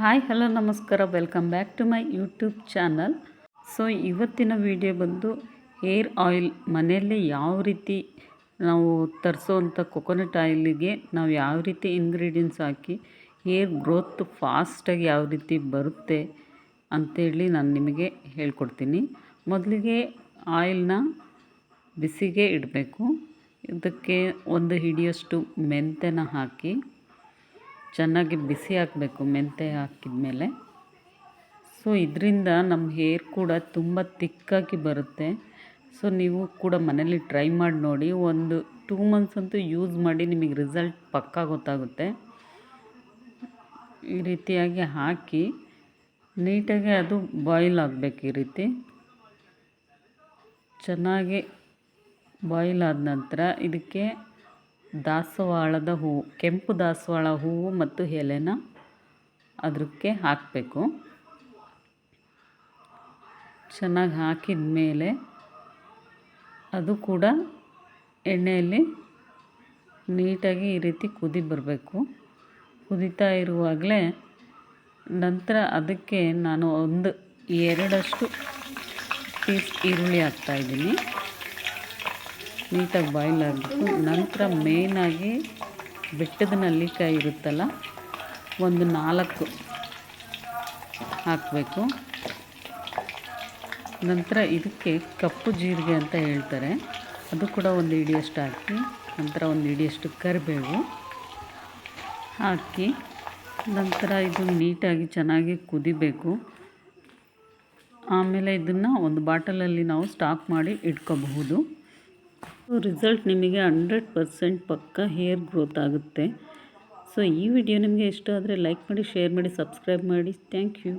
Hi, hello, ನಮಸ್ಕಾರ. Welcome back to my YouTube channel so ಇವತ್ತಿನ video ಬಂದು hair oil ಮನೆಯಲ್ಲೇ ಯಾವ ರೀತಿ ನಾವು ತರಿಸೋವಂಥ ಕೊಕೊನಟ್ ಆಯಿಲಿಗೆ ನಾವು ಯಾವ ರೀತಿ ಇಂಗ್ರೀಡಿಯೆಂಟ್ಸ್ ಹಾಕಿ ಹೇರ್ ಗ್ರೋತ್ ಫಾಸ್ಟಾಗಿ ಯಾವ ರೀತಿ ಬರುತ್ತೆ ಅಂಥೇಳಿ ನಾನು ನಿಮಗೆ ಹೇಳ್ಕೊಡ್ತೀನಿ. ಮೊದಲಿಗೆ ಆಯಿಲ್ನ ಬಿಸಿಗೆ ಇಡಬೇಕು. ಇದಕ್ಕೆ ಒಂದು ಹಿಡಿಯಷ್ಟು ಮೆಂತ್ಯನ ಹಾಕಿ ಚೆನ್ನಾಗಿ ಬಿಸಿ ಹಾಕಬೇಕು, ಮೆಂತೆ ಹಾಕಿದ ಮೇಲೆ ಸೊ ಇದರಿಂದ ನಮ್ಮ ಹೇರ್ ಕೂಡ ತುಂಬ ತಿಕ್ಕಾಗಿ ಬರುತ್ತೆ. ಸೊ ನೀವು ಕೂಡ ಮನೇಲಿ ಟ್ರೈ ಮಾಡಿ ನೋಡಿ. ಒಂದು ಟೂ ಮಂತ್ಸ್ ಅಂತೂ ಯೂಸ್ ಮಾಡಿ ನಿಮಗೆ ರಿಸಲ್ಟ್ ಪಕ್ಕಾ ಗೊತ್ತಾಗುತ್ತೆ. ಈ ರೀತಿಯಾಗಿ ಹಾಕಿ, ನೀಟಾಗಿ ಅದು ಬಾಯ್ಲ್ ಆಗಬೇಕು ಈ ರೀತಿ. ಚೆನ್ನಾಗಿ ಬಾಯ್ಲ್ ಆದ ನಂತರ ಇದಕ್ಕೆ ದಾಸವಾಳದ ಹೂವು ಕೆಂಪು ದಾಸವಾಳ ಹೂವು ಮತ್ತು ಎಲೆನ ಅದಕ್ಕೆ ಹಾಕಬೇಕು. ಚೆನ್ನಾಗಿ ಹಾಕಿದ ಮೇಲೆ ಅದು ಕೂಡ ಎಣ್ಣೆಯಲ್ಲಿ ನೀಟಾಗಿ ಈ ರೀತಿ ಕುದಿ ಬರಬೇಕು. ಕುದೀತಾ ಇರುವಾಗಲೇ ನಂತರ ಅದಕ್ಕೆ ನಾನು ಒಂದು, ಎರಡಷ್ಟು ಪೀಸ್ ಈರುಳ್ಳಿ ಹಾಕ್ತಾಯಿದ್ದೀನಿ ನೀಟಾಗಿ ಬಾಯ್ಲ್ ಆಗಬೇಕು ನಂತರ ಮೇಯ್ನಾಗಿ ಬೆಟ್ಟದ ನಲ್ಲಿಕಾಯಿ ಇರುತ್ತಲ್ಲ, ಒಂದು ನಾಲ್ಕು ಹಾಕಬೇಕು. ನಂತರ ಇದಕ್ಕೆ ಕಪ್ಪು ಜೀರಿಗೆ ಅಂತ ಹೇಳ್ತಾರೆ. ಅದು ಕೂಡ ಒಂದು ಇಡಿಯಷ್ಟು ಹಾಕಿ, ನಂತರ ಒಂದು ಇಡಿಯಷ್ಟು ಕರಿಬೇವು ಹಾಕಿ, ನಂತರ ಇದು ನೀಟಾಗಿ ಚೆನ್ನಾಗಿ ಕುದಿಬೇಕು. ಆಮೇಲೆ ಇದನ್ನು ಒಂದು ಬಾಟಲಲ್ಲಿ ನಾವು ಸ್ಟಾಕ್ ಮಾಡಿ ಇಟ್ಕೋಬಹುದು. ರಿಸಲ್ಟ್ ನಿಮಗೆ ಹಂಡ್ರೆಡ್ ಪರ್ಸೆಂಟ್ ಪಕ್ಕ ಹೇರ್ ಗ್ರೋತ್ ಆಗುತ್ತೆ. ಸೊ ಈ ವಿಡಿಯೋ ನಿಮಗೆ ಇಷ್ಟ ಆದರೆ ಲೈಕ್ ಮಾಡಿ ಶೇರ್ ಮಾಡಿ ಸಬ್ಸ್ಕ್ರೈಬ್ ಮಾಡಿ. Thank you